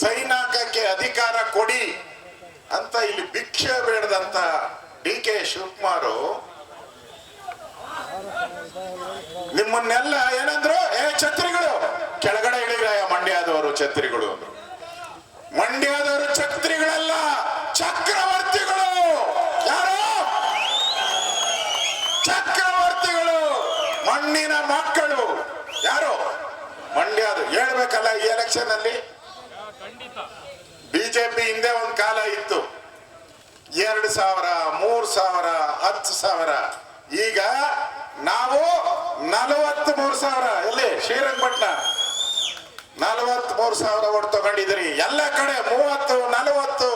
Sign ಹಾಕಕ್ಕೆ ಅಧಿಕಾರ ಕೊಡಿ ಅಂತ ಇಲ್ಲಿ ಭಿಕ್ಷೆ ಬೇಡದಂತ ಡಿ ಕೆ ಶಿವಕುಮಾರ್. ನಿಮ್ಮನ್ನೆಲ್ಲ ಏನಂದ್ರು, ಏ, ಛತ್ರಿಗಳು! ಕೆಳಗಡೆ ಇಳಿಗ್ರಯ ಮಂಡ್ಯದವರು ಛತ್ರಿಗಳು ಅಂದ್ರು. ಮಂಡ್ಯದವರು ಛತ್ರಿಗಳಲ್ಲ, ಚಕ್ರವರ್ತಿಗಳು! ಯಾರು? ಚಕ್ರವರ್ತಿಗಳು! ಮಣ್ಣಿನ ಮಕ್ಕಳು! ಯಾರು? ಮಂಡ್ಯದ. ಹೇಳ್ಬೇಕಲ್ಲ ಈ ಎಲೆಕ್ಷನ್ ಅಲ್ಲಿ ಬಿಜೆಪಿ ಹಿಂದೆ ಒಂದ್ ಕಾಲ ಇತ್ತು ಎರಡು ಸಾವಿರ, ಮೂರು ಸಾವಿರ, ಹತ್ತು ಸಾವಿರ. ಈಗ ನಾವು ನಲವತ್ತ್ ಮೂರು ಸಾವಿರ. ಎಲ್ಲಿ? ಶ್ರೀರಂಗಪಟ್ಟಣ ನಲವತ್ತ್ ಮೂರು ಸಾವಿರ ಓಟ್ ತಗೊಂಡಿದ್ದೀರಿ. ಎಲ್ಲ ಕಡೆ ಮೂವತ್ತು, ನಲವತ್ತು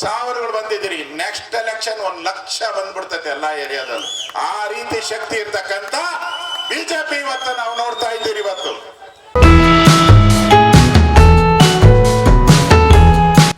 ಸಾವಿರಗಳು ಬಂದಿದ್ರಿ ನೆಕ್ಸ್ಟ್ ಎಲೆಕ್ಷನ್ ಒಂದ್ ಲಕ್ಷ ಬಂದ್ಬಿಡ್ತೈತೆ ಎಲ್ಲಾ ಏರಿಯಾದಲ್ಲಿ. ಆ ರೀತಿ ಶಕ್ತಿ ಇರ್ತಕ್ಕಂತ ಬಿಜೆಪಿ ಇವತ್ತು ನಾವು ನೋಡ್ತಾ ಇದ್ದೀರಿ ಇವತ್ತು.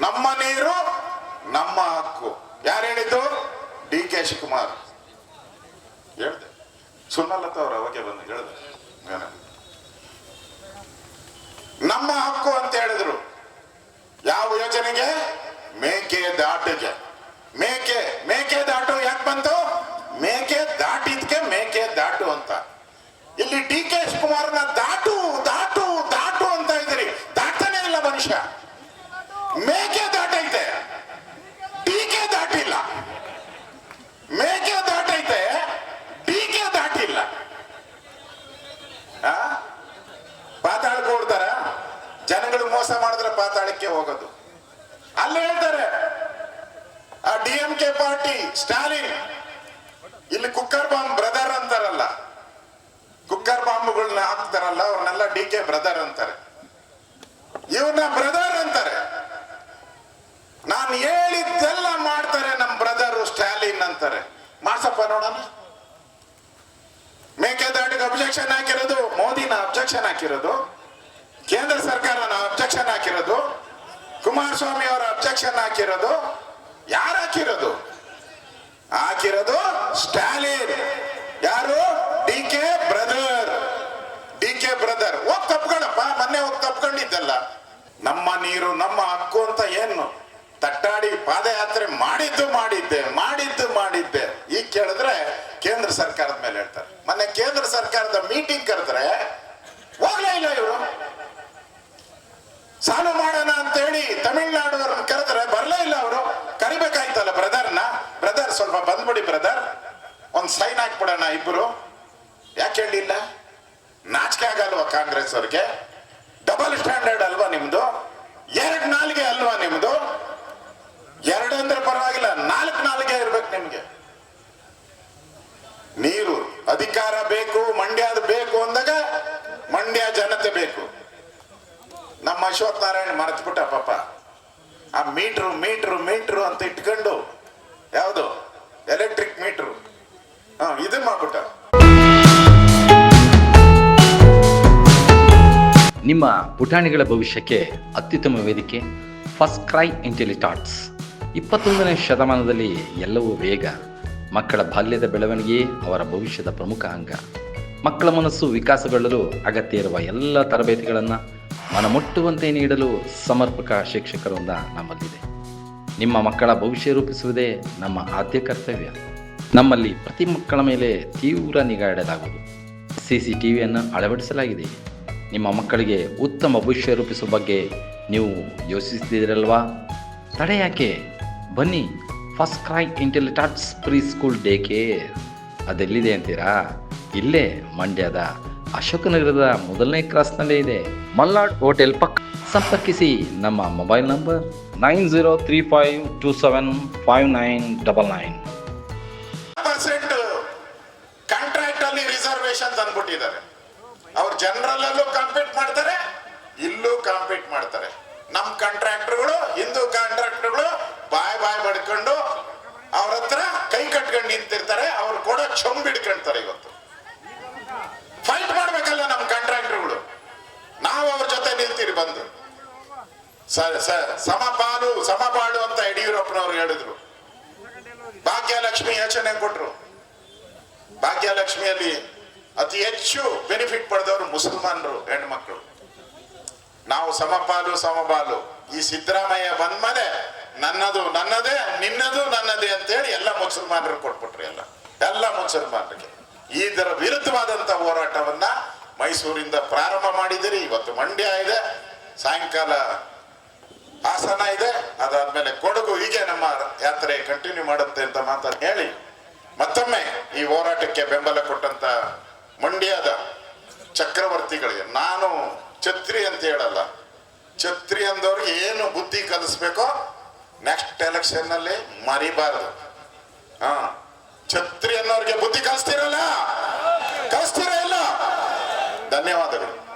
ನಮ್ಮ ನೀರು, ನಮ್ಮ ಹಕ್ಕು. ಯಾರು ಹೇಳಿದ್ದು? D K Shivakumar. ಹೇಳ್ದೆ. ಸುನ್ನಲತ ಅವರು ಅವಾಗೆ ಬಂದು ಹೇಳ್ದೆ. ನಮ್ಮ ಹಕ್ಕು ಅಂತ ಹೇಳಿದ್ರು. ಯಾವ ಯೋಜನೆಗೆ? ಮೇಕೆ ದಾಟಿಗೆ. ಮೇಕೆ ಮೇಕೆ ದಾಟು ಯಾಕೆ ಬಂತು? ಮೇಕೆ ದಾಟಿದ್ಕೆ ಮೇಕೆ ದಾಟು ಅಂತ. ಇಲ್ಲಿ ಡಿ ಕೆ ಶಿವಕುಮಾರ್ನ ದಾಟು ಮೇಕೆ ದಾಟೈತೆ. D K ದಾಟಿಲ್ಲ. ಮೇಕೆ ದಾಟೈತೆ ಡಿ ಕೆ ದಾಟಿಲ್ಲ? ಪಾತಾಳಕ್ಕೆ ಹೋಗ್ತಾರ? ಜನಗಳು ಮೋಸ ಮಾಡಿದ್ರೆ ಪಾತಾಳಕ್ಕೆ ಹೋಗೋದು. ಅಲ್ಲಿ ಹೇಳ್ತಾರೆ, ಆ D M K party, Stalin, ಇಲ್ಲಿ ಕುಕ್ಕರ್ ಬಾಂಬ್ ಬ್ರದರ್ ಅಂತಾರಲ್ಲ. ಕುಕ್ಕರ್ ಬಾಂಬ್ಗಳನ್ನ ಹಾಕ್ತಾರಲ್ಲ, ಅವ್ರನ್ನೆಲ್ಲ ಡಿ ಕೆ ಬ್ರದರ್ ಅಂತಾರೆ. ಇವ್ರನ್ನ ಬ್ರದರ್ ನಾನು ಹೇಳಿದ್ದೆಲ್ಲ ಮಾಡ್ತಾರೆ ನಮ್ಮ ಬ್ರದರ್ ಸ್ಟಾಲಿನ್ ಅಂತಾರೆ. ಮಾಡ್ಸಪ್ಪ ನೋಡೋಣ. ಮೇಕೆದಾಟಿಗೆ ಅಬ್ಜೆಕ್ಷನ್ ಹಾಕಿರೋದು, ಮೋದಿನ ಅಬ್ಜೆಕ್ಷನ್ ಹಾಕಿರೋದು, ಕೇಂದ್ರ ಸರ್ಕಾರನ ಅಬ್ಜೆಕ್ಷನ್ ಹಾಕಿರೋದು, ಕುಮಾರಸ್ವಾಮಿ ಅವರ ಅಬ್ಜೆಕ್ಷನ್ ಹಾಕಿರೋದು, ಯಾರು ಹಾಕಿರೋದು? ಹಾಕಿರೋದು ಸ್ಟಾಲಿನ್ ಯಾರು? D K brother. D K brother. ಹೋಗ್ ತಪ್ಕೊಳಪ್ಪ, ಮೊನ್ನೆ ಹೋಗಿ ತಪ್ಕೊಂಡಿದ್ದಲ್ಲ. ನಮ್ಮ ನೀರು, ನಮ್ಮ ಹಕ್ಕು ಅಂತ ಏನು? ತಟ್ಟಾಡಿ ಪಾದಯಾತ್ರೆ ಮಾಡಿದ್ದು ಮಾಡಿದ್ದೆ ಮಾಡಿದ್ದು ಮಾಡಿದ್ದೆ. ಈಗ ಕೇಳಿದ್ರೆ ಕೇಂದ್ರ ಸರ್ಕಾರದ ಮೇಲೆ ಹೇಳ್ತಾರೆ. ಮೊನ್ನೆ ಕೇಂದ್ರ ಸರ್ಕಾರದ ಮೀಟಿಂಗ್ ಕರೆದ್ರೆ, ಹೋಗ್ಲೇ ಇಲ್ಲ ಇವರು. ಸಾಲ ಮಾಡೋಣ ಅಂತ ಹೇಳಿ ತಮಿಳ್ನಾಡವ್ರನ್ನ ಕರೆದ್ರೆ ಬರಲೇ ಇಲ್ಲ ಅವರು. ಕರಿಬೇಕಾಯ್ತಲ್ಲ ಬ್ರದರ್ನ? ಬ್ರದರ್ ಸ್ವಲ್ಪ ಬಂದ್ಬಿಡಿ ಬ್ರದರ್. ಒಂದ್ ಸೈನ್ ಹಾಕ್ಬಿಡೋಣ ಇಬ್ರು. ಯಾಕೆ ಹೇಳಿಲ್ಲ? ನಾಚಿಕೆ ಆಗಲ್ವಾ ಕಾಂಗ್ರೆಸ್ ಅವ್ರಿಗೆ ಡಬಲ್ ಸ್ಟ್ಯಾಂಡರ್ಡ್ ಅಲ್ವಾ ನಿಮ್ದು? ಎರಡ್ ನಾಲ್ಗೆ ಅಲ್ವಾ ನಿಮ್ದು? ಎರಡಂದ್ರೆ ಪರವಾಗಿಲ್ಲ ನಿಮ್ಗೆ. ನೀರು, ಅಧಿಕಾರ ಬೇಕು ಮಂಡ್ಯದ ಬೇಕು ಅಂದಾಗ ಮಂಡ್ಯ ಜನತೆ ಬೇಕು. ನಮ್ಮ ಅಶ್ವಥ್ ನಾರಾಯಣ ಮರೆತ್ಬಿಟ್ಟ ಪಾಪ. ಆ ಮೀಟ್ರು ಮೀಟ್ರು ಮೀಟ್ರು ಅಂತ ಇಟ್ಕೊಂಡು, ಯಾವುದು? Electric meter. ಹಾ, ಇದು ಮಾಡ್ಬಿಟ್ಟ. ನಿಮ್ಮ ಪುಟಾಣಿಗಳ ಭವಿಷ್ಯಕ್ಕೆ ಅತ್ಯುತ್ತಮ ವೇದಿಕೆ ಫಸ್ಟ್ ಕ್ರೈ ಇಂಟೆಲಿಟಾಟ್ಸ್ ಇಪ್ಪತ್ತೊಂದನೇ ಶತಮಾನದಲ್ಲಿ ಎಲ್ಲವೂ ವೇಗ ಮಕ್ಕಳ ಬಾಲ್ಯದ ಬೆಳವಣಿಗೆ ಅವರ ಭವಿಷ್ಯದ ಪ್ರಮುಖ ಅಂಗ. ಮಕ್ಕಳ ಮನಸ್ಸು ವಿಕಾಸಗೊಳ್ಳಲು ಅಗತ್ಯ ಇರುವ ಎಲ್ಲ ತರಬೇತಿಗಳನ್ನು ಮನಮುಟ್ಟುವಂತೆ ನೀಡಲು ಸಮರ್ಪಕ ಶಿಕ್ಷಕರೊಂದ ನಮ್ಮಲ್ಲಿದೆ. ನಿಮ್ಮ ಮಕ್ಕಳ ಭವಿಷ್ಯ ರೂಪಿಸುವುದೇ ನಮ್ಮ ಆದ್ಯ ಕರ್ತವ್ಯ. ನಮ್ಮಲ್ಲಿ ಪ್ರತಿ ಮಕ್ಕಳ ಮೇಲೆ ತೀವ್ರ ನಿಗಾ ಇಡಲಾಗುವುದು. ಸಿ ಸಿ ಟಿ ವಿಯನ್ನು ಅಳವಡಿಸಲಾಗಿದೆ. ನಿಮ್ಮ ಮಕ್ಕಳಿಗೆ ಉತ್ತಮ ಭವಿಷ್ಯ ರೂಪಿಸುವ ಬಗ್ಗೆ ನೀವು ಯೋಚಿಸುತ್ತಿದ್ದೀರಲ್ವಾ ತಡೆ ಯಾಕೆ ಬನ್ನಿ First Cry Intellitots pre school day care ಅದೆಲ್ಲಿದೆ ಅಂತೀರಾ? ಇಲ್ಲೇ, ಮಂಡ್ಯದ ಅಶೋಕನಗರದ ಮೊದಲನೇ ಕ್ರಾಸ್ನಲ್ಲೇ ಇದೆ. ಮಲ್ನಾಡ್ ಹೋಟೆಲ್ ಪಕ್ಕ. ಸಂಪರ್ಕಿಸಿ ನಮ್ಮ mobile number nine zero three five two seven five nine double nine percent contract ಅಲ್ಲಿ ರಿಸರ್ವೇಶನ್ ತಂದ್ಬಿಟ್ಟಿದ್ದಾರೆ ಅವ್ರು ಜನರಲ್ ಅಲ್ಲೂ ಮಾಡ್ತಾರೆ, ಇಲ್ಲೂ ಕಾಂಪೀಟ್ ಮಾಡ್ತಾರೆ. ನಮ್ ಕಾಂಟ್ರಾಕ್ಟರ್ಗಳು ಹಿಂದೂ ಕಾಂಟ್ರಾಕ್ಟರ್ಗಳು ಬಾಯ್ ಬಾಯ್ ಬಡ್ಕೊಂಡು ಅವ್ರ ಹತ್ರ ಕೈ ಕಟ್ಕೊಂಡು ನಿಂತಿರ್ತಾರೆ, ಅವ್ರು ಕೂಡ ಚೊಂಬ್ ಹಿಡ್ಕೊಂತಾರೆ ಇವತ್ತು. ಫೈಟ್ ಮಾಡ್ಬೇಕಲ್ಲ ನಮ್ ಕಾಂಟ್ರಾಕ್ಟರ್ಗಳು ನಾವು ಅವ್ರ ಜೊತೆ ನಿಲ್ತೀರಿ ಬಂದು. ಸ- ಸ- ಸಮಪಾಲು ಸಮಪಾಲು ಅಂತ ಯಡಿಯೂರಪ್ಪನವ್ರು ಹೇಳಿದ್ರು. ಭಾಗ್ಯಲಕ್ಷ್ಮಿ ಯೋಚನೆ ಕೊಟ್ರು. ಭಾಗ್ಯಲಕ್ಷ್ಮಿಯಲ್ಲಿ ಅತಿ ಹೆಚ್ಚು ಬೆನಿಫಿಟ್ ಪಡೆದವರು ಮುಸಲ್ಮಾನರು ಹೆಣ್ಮಕ್ಳು. ನಾವು ಸಮಪಾಲು ಸಮಬಾಲು ಈ ಸಿದ್ದರಾಮಯ್ಯ ಬಂದ್ಮೇಲೆ ನನ್ನದು ನನ್ನದೇ, ನಿನ್ನದು ನನ್ನದೇ ಅಂತೇಳಿ ಎಲ್ಲ ಮುಸಲ್ಮಾನರು ಕೊಟ್ಬಿಟ್ರಿ ಎಲ್ಲ. ಎಲ್ಲ ಮುಸಲ್ಮಾನರಿಗೆ. ಇದರ ವಿರುದ್ಧವಾದಂತ ಹೋರಾಟವನ್ನ ಮೈಸೂರಿಂದ ಪ್ರಾರಂಭ ಮಾಡಿದಿರಿ ಇವತ್ತು ಮಂಡ್ಯ ಇದೆ, ಸಾಯಂಕಾಲ ಹಾಸನ ಇದೆ. ಅದಾದ್ಮೇಲೆ ಕೊಡಗು ಹೀಗೆ ನಮ್ಮ ಯಾತ್ರೆ ಕಂಟಿನ್ಯೂ ಮಾಡುತ್ತೆ ಅಂತ ಮಾತನ್ನು ಹೇಳಿ ಮತ್ತೊಮ್ಮೆ ಈ ಹೋರಾಟಕ್ಕೆ ಬೆಂಬಲ ಕೊಟ್ಟಂತ ಮಂಡ್ಯದ ಚಕ್ರವರ್ತಿಗಳಿಗೆ ನಾನು ಛತ್ರಿ ಅಂತ ಹೇಳಲ್ಲ. ಛತ್ರಿ ಅಂದವ್ರಿಗೆ ಏನು ಬುದ್ಧಿ ಕಲಿಸ್ಬೇಕೋ ನೆಕ್ಸ್ಟ್ ಎಲೆಕ್ಷನ್ನಲ್ಲಿ ಮರಿಬಾರದು. ಹಾ. ಛತ್ರಿ ಅನ್ನೋರಿಗೆ ಬುದ್ಧಿ ಕಲಿಸ್ತೀರಲ್ಲ? ಕಲಿಸ್ತೀರ ಇಲ್ಲ? ಧನ್ಯವಾದಗಳು.